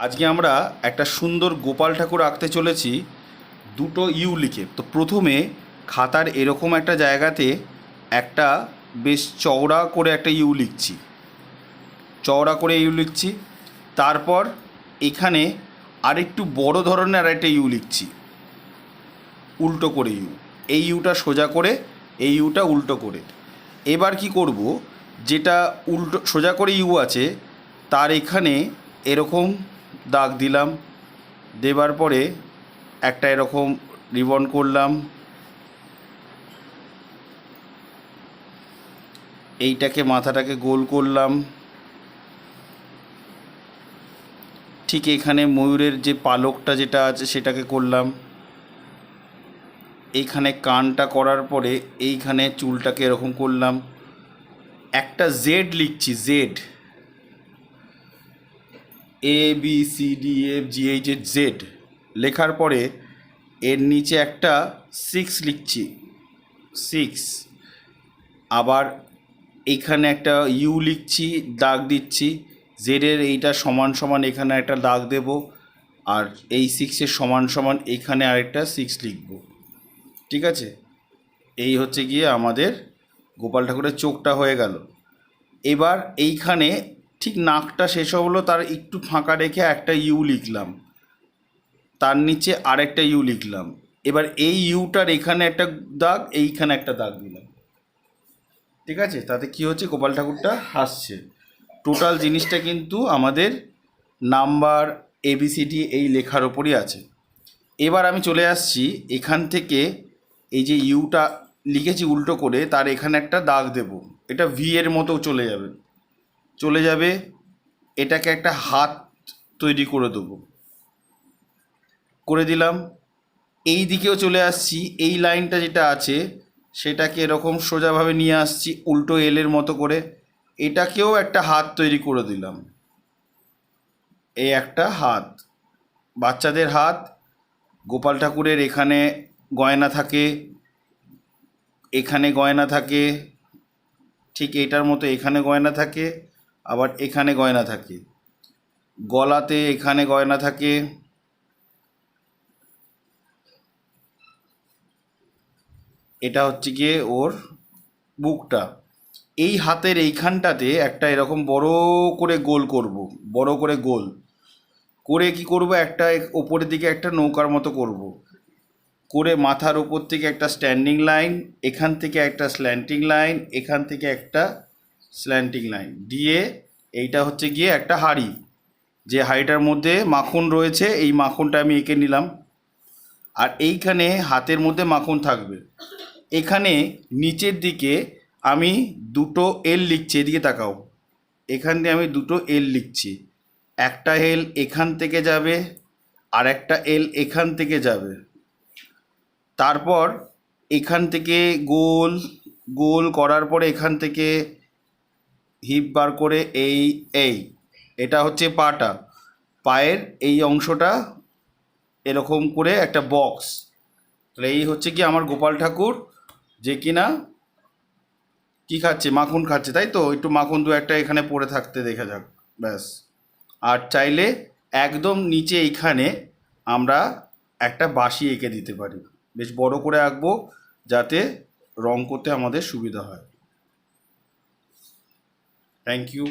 আজকে আমরা একটা সুন্দর গোপাল ঠাকুর আঁকতে চলেছি দুটো ইউ লিখে। তো প্রথমে খাতার এরকম একটা জায়গাতে একটা বেশ চওড়া করে একটা ইউ লিখছি। চওড়া করে ইউ লিখছি। তারপর এখানে আরেকটু বড় ধরনের আরেকটা ইউ লিখছি। উল্টো করে ইউ। এই ইউটা সোজা করে, এই ইউটা উল্টো করে। এবার কি করব? যেটা উল্টো, সোজা করে ইউ আছে, তার এখানে এরকম দাগ দিলাম। দেবার পরে একটা এরকম রিবন করলাম। এইটাকে মাথাটাকে গোল করলাম। ঠিক এখানে ময়ূরের যে পালকটা যেটা আছে সেটাকে করলাম। এইখানে কানটা করার পরে এইখানে চুলটাকে এরকম করলাম। একটা জেড লিখছি Z A B C D F G H এর জেড লেখার পরে এর নিচে একটা সিক্স লিখছি। সিক্স আবার এখানে একটা ইউ লিখছি, দাগ দিচ্ছি। জেডের এইটা সমান সমান এখানে একটা দাগ দেব আর এই সিক্সের সমান সমান এখানে আরেকটা সিক্স লিখব। ঠিক আছে? এই হচ্ছে গিয়ে আমাদের গোপাল ঠাকুরের চোখটা হয়ে গেল। এবার এইখানে ঠিক নাকটা শেষ হলো, তার একটু ফাঁকা রেখে একটা ইউ লিখলাম। তার নিচে আরেকটা ইউ লিখলাম। এবার এই ইউটার এখানে একটা দাগ, এইখানে একটা দাগ দিলাম। ঠিক আছে? তাতে কি হচ্ছে? গোপাল ঠাকুরটা হাসছে। টোটাল জিনিসটা কিন্তু আমাদের নাম্বার এবিসিডি এই লেখার ওপরই আছে। এবার আমি চলে আসছি এখান থেকে এই যে ইউটা লিখেছি উল্টো করে, তার এখানে একটা দাগ দেব। এটা ভি এর মতো চলে যাবে। চলে যাবে, এটাকে একটা হাত তৈরি করে দেবো। করে দিলাম। এই দিকেও চলে আসছি। এই লাইনটা যেটা আছে, সেটাকে এরকম সোজাভাবে নিয়ে আসছি, উল্টো এলের মতো করে। এটাকেও একটা হাত তৈরি করে দিলাম। এই একটা হাত। বাচ্চাদের হাত। গোপাল ঠাকুরের এখানে গয়না থাকে। এখানে গয়না থাকে। ঠিক এটার মতো এখানে গয়না থাকে। আবার এখানে গয়না থাকে। গলাতে এখানে গয়না থাকে। এটা হচ্ছে গিয়ে ওর বুকটা। এই হাতের এইখানটাতে একটা এরকম বড় করে গোল করব, বড় করে গোল। করে কি করব? একটা ওপরের দিকে একটা নৌকার মতো করব। করে মাথার উপর থেকে একটা স্ট্যান্ডিং লাইন এখান থেকে একটা স্ল্যান্টিং লাইন এখান থেকে একটা স্ল্যান্টিং লাইন দিয়ে এইটা হচ্ছে গিয়ে একটা হাড়ি। যে হাঁড়িটার মধ্যে মাখন রয়েছে, এই মাখনটা আমি এঁকে নিলাম। আর এইখানে হাতের মধ্যে মাখন থাকবে। এখানে নিচের দিকে আমি দুটো এল লিখছি, এদিকে তাকাও। এখান দিয়ে আমি দুটো এল লিখছি। একটা এল এখান থেকে যাবে, আর একটা এল এখান থেকে যাবে। তারপর এখান থেকে গোল গোল করার পরে এখান থেকে হিপ বার করে এই এই। এটা হচ্ছে পাটা। পায়ের এই অংশটা এরকম করে একটা বক্স। তাহলে এই হচ্ছে কি আমার গোপাল ঠাকুর, যে কিনা কি খাচ্ছে? মাখন খাচ্ছে, তাই তো? একটু মাখন দু একটা এখানে পড়ে থাকতে দেখা যাক, ব্যাস। আর চাইলে একদম নিচে এইখানে আমরা একটা বাঁশি এঁকে দিতে পারি। বেশ বড় করে আঁকবো, যাতে রং করতে আমাদের সুবিধা হয়। Thank you